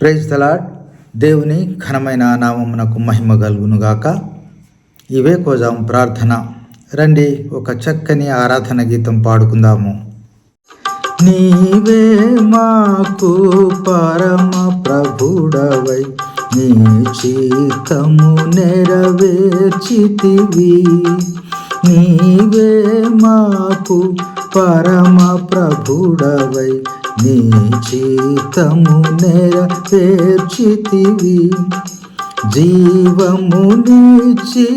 Praise తలాడ్ దేవుని ఘనమైన నామమునకు మహిమ కలుగునుగాక. ఇవే కోజాం ప్రార్థన. రండి ఒక చక్కని ఆరాధన గీతం పాడుకుందాము. నీవే మాకు పరమ ప్రభుడవై నీ చీతము నెరవేర్చితివి. నీవే మాకు పరమ ప్రభుడవై నీ చిత్తము నెరవేర్చితివి. జీవము జీవమునిచి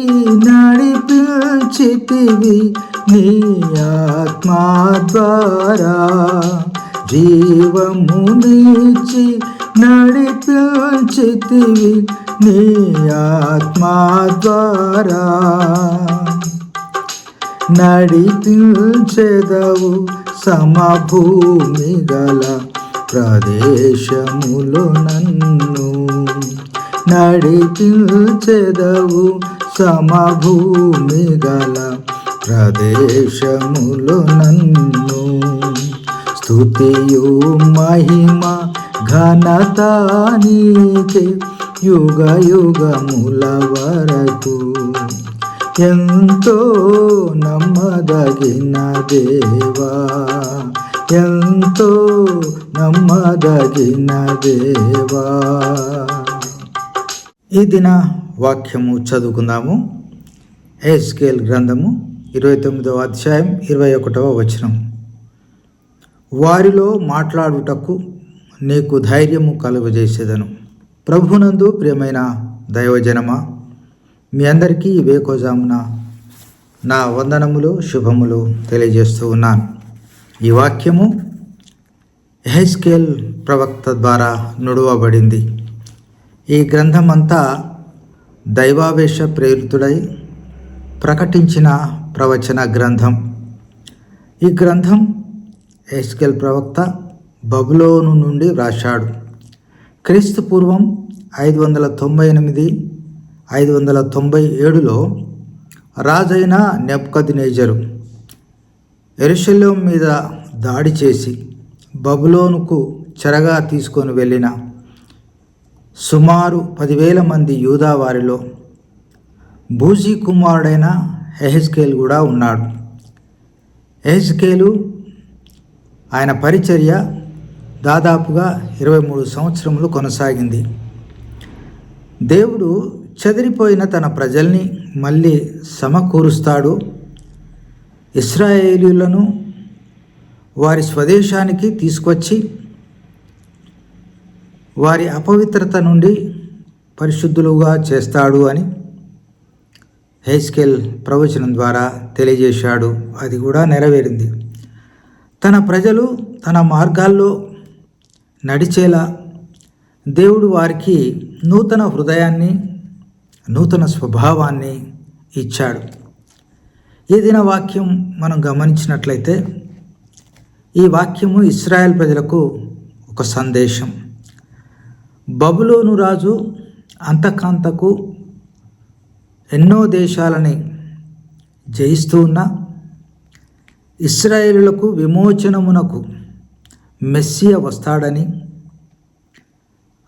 నడిపించితివి. నీ ఆత్మా ద్వారా జీవము జీవమునిచి నడిపించితివి. నీ ఆత్మా ద్వారా నడిపించెదవు సమభూమి గల ప్రదేశములో నన్ను. నడిపించెదవు సమభూమి గల ప్రదేశములో నన్ను. స్థుతియు మహిమ ఘనత నీకే యుగ యుగముల వరకు. ఎంతో నమ్మదగిన దేవా. ఎంతో నమ్మదగిన దేవా. ఈ దిన వాక్యము చదువుకుందాము. ఎస్కేల్ గ్రంథము ఇరవై తొమ్మిదవ అధ్యాయం ఇరవై ఒకటవ వచనం. వారిలో మాట్లాడుటకు నీకు ధైర్యము కలుగజేసేదను. ప్రభునందు ప్రియమైన దైవజనమా మీ అందరికీ వేకోజామున నా వందనములు శుభములు తెలియజేస్తూ ఉన్నాను. ఈ వాక్యము ఎహెస్కేల్ ప్రవక్త ద్వారా నుడవబడింది. ఈ గ్రంథం అంతా దైవావేశ ప్రేరితుడై ప్రకటించిన ప్రవచన గ్రంథం. ఈ గ్రంథం ఎస్కెల్ ప్రవక్త బబులోను నుండి వ్రాశాడు. క్రీస్తు పూర్వం ఐదు వందల తొంభై ఎనిమిది ఐదు వందల తొంభై ఏడులో రాజైన నెప్కదినేజరు ఎరుషల్యం మీద దాడి చేసి బబులోనుకు చెరగా తీసుకొని వెళ్ళిన సుమారు పదివేల మంది యూదా వారిలో బూజీ కుమారుడైన ఎహెస్కేల్ కూడా ఉన్నాడు. ఎహెస్కేలు ఆయన పరిచర్య దాదాపుగా ఇరవై మూడు సంవత్సరములు కొనసాగింది. దేవుడు చెదిరిపోయిన తన ప్రజల్ని మళ్ళీ సమకూరుస్తాడు. ఇస్రాయేలీలను వారి స్వదేశానికి తీసుకొచ్చి వారి అపవిత్రత నుండి పరిశుద్ధులుగా చేస్తాడు అని హేస్కెల్ ప్రవచనం ద్వారా తెలియజేశాడు. అది కూడా నెరవేరింది. తన ప్రజలు తన మార్గాల్లో నడిచేలా దేవుడు వారికి నూతన హృదయాన్ని నూతన స్వభావాన్ని ఇచ్చాడు. ఏదైనా వాక్యం మనం గమనించినట్లయితే ఈ వాక్యము ఇస్రాయల్ ప్రజలకు ఒక సందేశం. బబులోను రాజు అంతకాంతకు ఎన్నో దేశాలని జయిస్తూ ఉన్న ఇస్రాయేలులకు విమోచనమునకు మెస్సియ వస్తాడని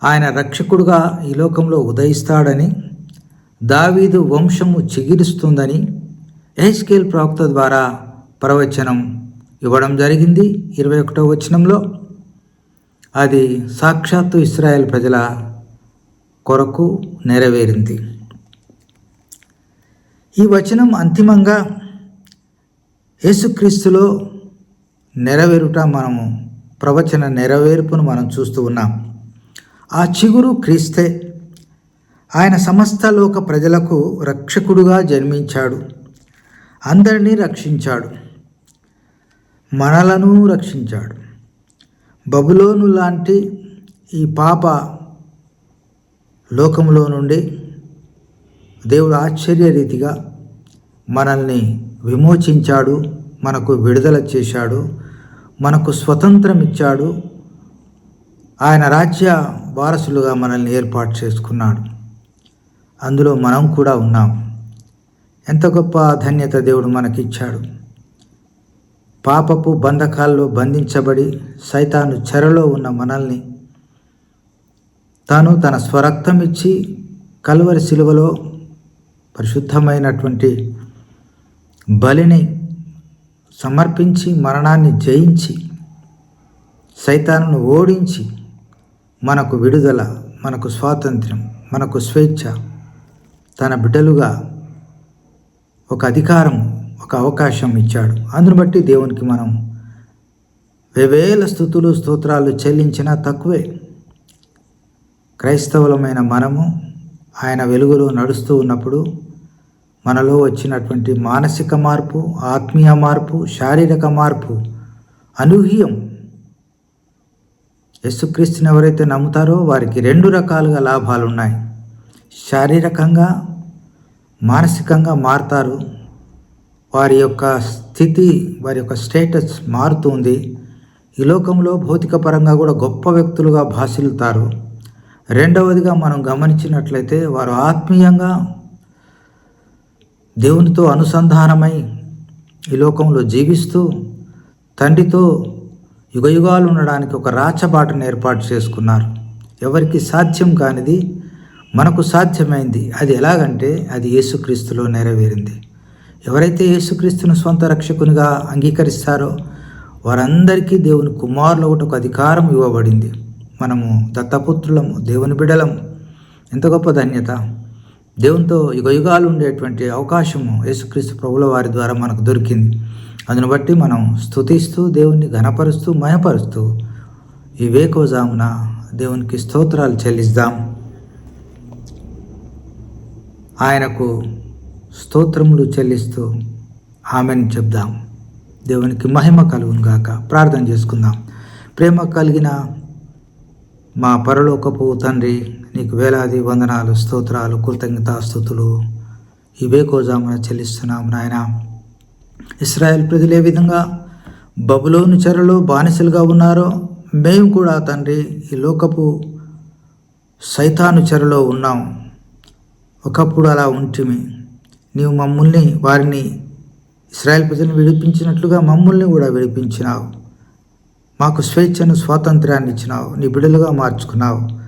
ఆయన రక్షకుడుగా ఈ లోకంలో ఉదయిస్తాడని దావీదు వంశము చిగిరిస్తుందని ఎహెస్కేల్ ప్రవక్త ద్వారా ప్రవచనం ఇవ్వడం జరిగింది. ఇరవై ఒకటో వచనంలో అది సాక్షాత్తు ఇస్రాయేల్ ప్రజల కొరకు నెరవేరింది. ఈ వచనం అంతిమంగా యేసుక్రీస్తులో నెరవేరుట మనము ప్రవచన నెరవేర్పును మనం చూస్తూ ఉన్నాం. ఆ చిగురు క్రీస్తే ఆయన సమస్త లోక ప్రజలకు రక్షకుడుగా జన్మించాడు. అందరినీ రక్షించాడు. మనలను రక్షించాడు. బబులోను లాంటి ఈ పాప లోకంలో నుండి దేవుడు ఆశ్చర్య రీతిగా మనల్ని విమోచించాడు మనకు విడుదల చేశాడు మనకు స్వతంత్రం ఇచ్చాడు. ఆయన రాజ్య వారసులుగా మనల్ని ఏర్పాటు చేసుకున్నాడు. అందులో మనం కూడా ఉన్నాం. ఎంత గొప్ప ధన్యత దేవుడు మనకిచ్చాడు. పాపపు బంధకాల్లో బంధించబడి సైతాను చెరలో ఉన్న మనల్ని తాను తన స్వరక్తం ఇచ్చి కలువరి శిలువలో పరిశుద్ధమైనటువంటి బలిని సమర్పించి మరణాన్ని జయించి సైతాను ఓడించి మనకు విడుదల మనకు స్వాతంత్ర్యం మనకు స్వేచ్ఛ తన బిడ్డలుగా ఒక అధికారం ఒక అవకాశం ఇచ్చాడు. అందును బట్టి దేవునికి మనం వేవేల స్థుతులు స్తోత్రాలు చెల్లించినా తక్కువే. క్రైస్తవులమైన మనము ఆయన వెలుగులో నడుస్తూ ఉన్నప్పుడు మనలో వచ్చినటువంటి మానసిక మార్పు ఆత్మీయ మార్పు శారీరక మార్పు అనూహ్యం యేసుక్రీస్తుని ఎవరైతే నమ్ముతారో వారికి రెండు రకాలుగా లాభాలు ఉన్నాయి శారీరకంగా మానసికంగా మారుతారు. వారి యొక్క స్థితి వారి యొక్క స్టేటస్ మారుతుంది. ఈ లోకంలో భౌతిక పరంగా కూడా గొప్ప వ్యక్తులుగా భాసిల్లుతారు రెండవదిగా మనం గమనించినట్లయితే వారు ఆత్మీయంగా దేవునితో అనుసంధానమై ఈ లోకంలో జీవిస్తూ తండ్రితో యుగయుగాలు ఉండడానికి ఒక రాచబాటను ఏర్పాటు చేసుకున్నారు. ఎవరికి సాధ్యం కానిది మనకు సాధ్యమైంది. అది ఎలాగంటే అది యేసుక్రీస్తులో నెరవేరింది. ఎవరైతే యేసుక్రీస్తును సొంత రక్షకునిగా అంగీకరిస్తారో వారందరికీ దేవుని కుమారులు ఒకటి ఒక అధికారం ఇవ్వబడింది. మనము దత్తపుత్రులము దేవుని బిడలము ఎంత గొప్ప ధన్యత. దేవునితో యుగయుగాలు ఉండేటువంటి అవకాశము యేసుక్రీస్తు ప్రభుల వారి ద్వారా మనకు దొరికింది. అందును బట్టి మనం స్థుతిస్తూ దేవుణ్ణి ఘనపరుస్తూ మయపరుస్తూ ఈ వేకోజామున దేవునికి స్తోత్రాలు చెల్లిస్తాం. ఆయనకు స్తోత్రములు చెల్లిస్తూ ఆమెను చెప్దాం. దేవునికి మహిమ కలుగును గాక. ప్రార్థన చేసుకుందాం. ప్రేమ కలిగిన మా పరలోకపు తండ్రి నీకు వేలాది వందనాలు స్తోత్రాలు కృతజ్ఞతాస్థుతులు ఇవే కోజామున చెల్లిస్తున్నాం నాయన. ఇస్రాయల్ ప్రజలు ఏ విధంగా బబులోను చెరలో బానిసలుగా ఉన్నారో మేము కూడా తండ్రి ఈ లోకపు సైతాను చెరలో ఉన్నాం. ఒకప్పుడు అలా ఉంటిమి. నీవు మమ్మల్ని వారిని ఇస్రాయల్ ప్రజలను విడిపించినట్లుగా మమ్మల్ని కూడా విడిపించినావు. మాకు స్వేచ్ఛను స్వాతంత్ర్యాన్ని ఇచ్చినావు. నీ బిడ్డలుగా మార్చుకున్నావు.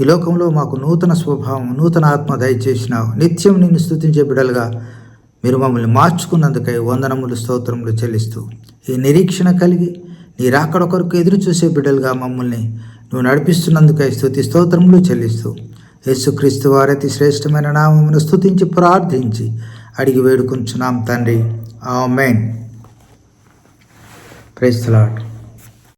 ఈ లోకంలో మాకు నూతన స్వభావం నూతన ఆత్మ దయచేసినావు. నిత్యం నిన్ను స్థుతించే బిడ్డలుగా మీరు మమ్మల్ని మార్చుకున్నందుకై వందనములు స్తోత్రములు చెల్లిస్తూ ఈ నిరీక్షణ కలిగి నీ రాకడ ఎదురు చూసే బిడ్డలుగా మమ్మల్ని నువ్వు నడిపిస్తున్నందుకై స్థుతి స్తోత్రములు చెల్లిస్తూ యేసుక్రీస్తు వారతి శ్రేష్టమైన నామమును స్థుతించి ప్రార్థించి అడిగి వేడుకుంటున్నాం తండ్రి. ఆ మెయిన్ ప్రైస్